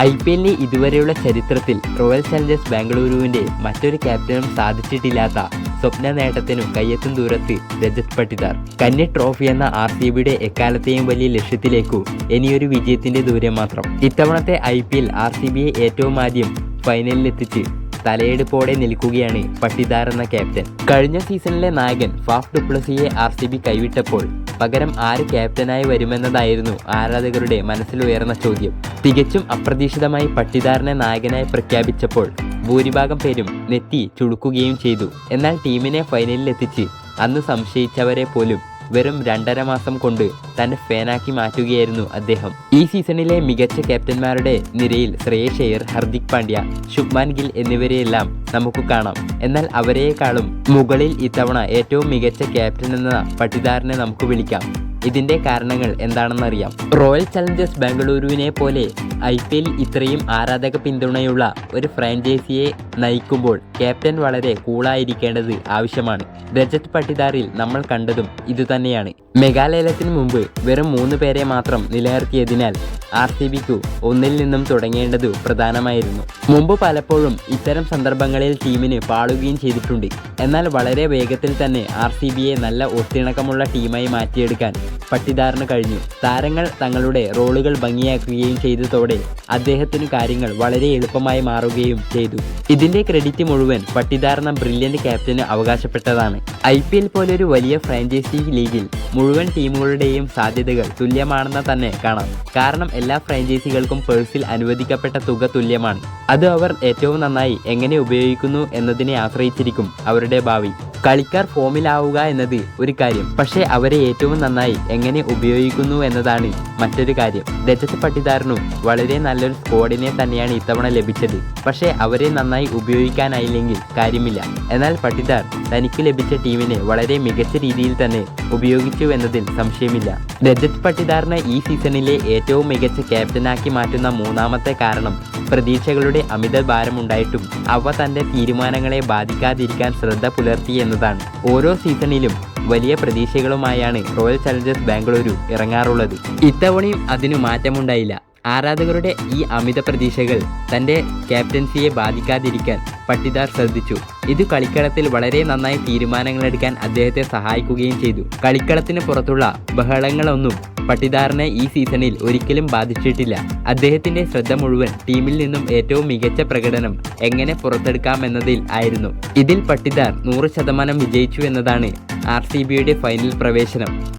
I P എല്ലിലെ ഇതുവരെയുള്ള ചരിത്രത്തിൽ royal Challengers ബാംഗ്ലൂരുവിന്റെ മറ്റൊരു ക്യാപ്റ്റനും സാധിച്ചിട്ടില്ലാത്ത സ്വപ്ന നേട്ടത്തിനും കയ്യെത്തും ദൂരത്ത് രജത് പട്ടിദാർ. കന്നി ട്രോഫി എന്ന ആർ സി ബിയുടെ എക്കാലത്തെയും വലിയ ലക്ഷ്യത്തിലേക്കു ഇനിയൊരു വിജയത്തിന്റെ ദൂരം മാത്രം. ഇത്തവണത്തെ I P L R C ബിയെ ഏറ്റവും ആദ്യം ഫൈനലിലെത്തിച്ച് തലയെടുപ്പോടെ നിൽക്കുകയാണ് പട്ടിദാർ എന്ന ക്യാപ്റ്റൻ. കഴിഞ്ഞ സീസണിലെ നായകൻ ഫാഫ് ഡുപ്ലസിയെ ആർ സി ബി കൈവിട്ടപ്പോൾ പകരം ആര് ക്യാപ്റ്റനായി വരുമെന്നതായിരുന്നു ആരാധകരുടെ മനസ്സിലുയർന്ന ചോദ്യം. തികച്ചും അപ്രതീക്ഷിതമായി പട്ടിദാറിനെ നായകനായി പ്രഖ്യാപിച്ചപ്പോൾ ഭൂരിഭാഗം പേരും നെറ്റി ചുളുക്കുകയും ചെയ്തു. എന്നാൽ ടീമിനെ ഫൈനലിലെത്തിച്ച് അന്ന് സംശയിച്ചവരെ പോലും വെറും രണ്ടര മാസം കൊണ്ട് തന്റെ ഫാനാക്കി മാറ്റുകയായിരുന്നു അദ്ദേഹം. ഈ സീസണിലെ മികച്ച ക്യാപ്റ്റന്മാരുടെ നിരയിൽ ശ്രേയസ് അയ്യർ ഹർദിക് പാണ്ഡ്യ ശുഭ്മാൻ ഗിൽ എന്നിവരെയെല്ലാം നമുക്ക് കാണാം. എന്നാൽ അവരെക്കാളും മുകളിൽ ഇത്തവണ ഏറ്റവും മികച്ച ക്യാപ്റ്റൻ എന്ന പട്ടിദാറിനെ നമുക്ക് വിളിക്കാം. ഇതിന്റെ കാരണങ്ങൾ എന്താണെന്നറിയാം. റോയൽ ചലഞ്ചേഴ്സ് ബാംഗ്ലൂരുവിനെ പോലെ ഐ പി എൽ ഇത്രയും ആരാധക പിന്തുണയുള്ള ഒരു ഫ്രാഞ്ചൈസിയെ നയിക്കുമ്പോൾ ക്യാപ്റ്റൻ വളരെ കൂളായിരിക്കേണ്ടത് ആവശ്യമാണ്. രജത് പട്ടിദാറിൽ നമ്മൾ കണ്ടതും ഇതുതന്നെയാണ്. മെഗാലയത്തിന് മുമ്പ് വെറും മൂന്ന് പേരെ മാത്രം നിലനിർത്തിയതിനാൽ ആർ സി ബിക്കു ഒന്നിൽ നിന്നും തുടങ്ങേണ്ടത് പ്രധാനമായിരുന്നു. മുമ്പ് പലപ്പോഴും ഇത്തരം സന്ദർഭങ്ങളിൽ ടീമിന് പാളുകയും ചെയ്തിട്ടുണ്ട്. എന്നാൽ വളരെ വേഗത്തിൽ തന്നെ ആർ സി ബിയെ നല്ല ഒത്തിണക്കമുള്ള ടീമായി മാറ്റിയെടുക്കാൻ പട്ടിദാറിന് കഴിഞ്ഞു. താരങ്ങൾ തങ്ങളുടെ റോളുകൾ ഭംഗിയാക്കുകയും ചെയ്തതോടെ അദ്ദേഹത്തിന് കാര്യങ്ങൾ വളരെ എളുപ്പമായി മാറുകയും ചെയ്തു. ഇതിന്റെ ക്രെഡിറ്റ് മുഴുവൻ പട്ടിദാർ എന്ന ബ്രില്യന്റ് ക്യാപ്റ്റന് അവകാശപ്പെട്ടതാണ്. ഐ പി എൽ പോലൊരു വലിയ ഫ്രാഞ്ചൈസി ലീഗിൽ മുഴുവൻ ടീമുകളുടെയും സാധ്യതകൾ തുല്യമാണെന്ന് തന്നെ കാണാം. കാരണം എല്ലാ ഫ്രാഞ്ചൈസികൾക്കും പേഴ്സിൽ അനുവദിക്കപ്പെട്ട തുക തുല്യമാണ്. അത് അവർ ഏറ്റവും നന്നായി എങ്ങനെ ഉപയോഗിക്കുന്നു എന്നതിനെ ആശ്രയിച്ചിരിക്കും അവരുടെ ഭാവി. കളിക്കാർ ഫോമിലാവുക എന്നത് ഒരു കാര്യം. പക്ഷേ അവരെ ഏറ്റവും നന്നായി എങ്ങനെ ഉപയോഗിക്കുന്നു എന്നതാണ് മറ്റൊരു കാര്യം. രജത് പട്ടിദാറിനും വളരെ നല്ലൊരു സ്ക്വാഡിനെ തന്നെയാണ് ഇത്തവണ ലഭിച്ചത്. പക്ഷേ അവരെ നന്നായി ഉപയോഗിക്കാനായില്ലെങ്കിൽ കാര്യമില്ല. എന്നാൽ പട്ടിദാർ തനിക്ക് ലഭിച്ച ടീമിനെ വളരെ മികച്ച രീതിയിൽ തന്നെ ഉപയോഗിച്ചു എന്നതിൽ സംശയമില്ല. രജത് പട്ടിദാറിനെ ഈ സീസണിലെ ഏറ്റവും മികച്ച ക്യാപ്റ്റനാക്കി മാറ്റുന്ന മൂന്നാമത്തെ കാരണം പ്രതീക്ഷകളുടെ അമിത ഭാരമുണ്ടായിട്ടും അവ തന്റെ തീരുമാനങ്ങളെ ബാധിക്കാതിരിക്കാൻ ശ്രദ്ധ പുലർത്തി എന്നതാണ് ഓരോ സീസണിലും വലിയ പ്രതീക്ഷകളുമായാണ് റോയൽ ചലഞ്ചേഴ്സ് ബാംഗ്ലൂരു ഇറങ്ങാറുള്ളത്. ഇത്തവണയും അതിനു മാറ്റമുണ്ടായില്ല. ആരാധകരുടെ ഈ അമിത പ്രതീക്ഷകൾ തന്റെ ക്യാപ്റ്റൻസിയെ ബാധിക്കാതിരിക്കാൻ പട്ടിദാർ ശ്രദ്ധിച്ചു. ഇത് കളിക്കളത്തിൽ വളരെ നന്നായി തീരുമാനങ്ങളെടുക്കാൻ അദ്ദേഹത്തെ സഹായിക്കുകയും ചെയ്തു. കളിക്കളത്തിന് പുറത്തുള്ള ബഹളങ്ങളൊന്നും പട്ടിദാറിനെ ഈ സീസണിൽ ഒരിക്കലും ബാധിച്ചിട്ടില്ല. അദ്ദേഹത്തിന്റെ ശ്രദ്ധ മുഴുവൻ ടീമിൽ നിന്നും ഏറ്റവും മികച്ച പ്രകടനം എങ്ങനെ പുറത്തെടുക്കാമെന്നതിൽ ആയിരുന്നു. ഇതിൽ പട്ടിദാർ നൂറ് ശതമാനം വിജയിച്ചു എന്നതാണ് ആർ സി ബിയുടെ ഫൈനൽ പ്രവേശനം.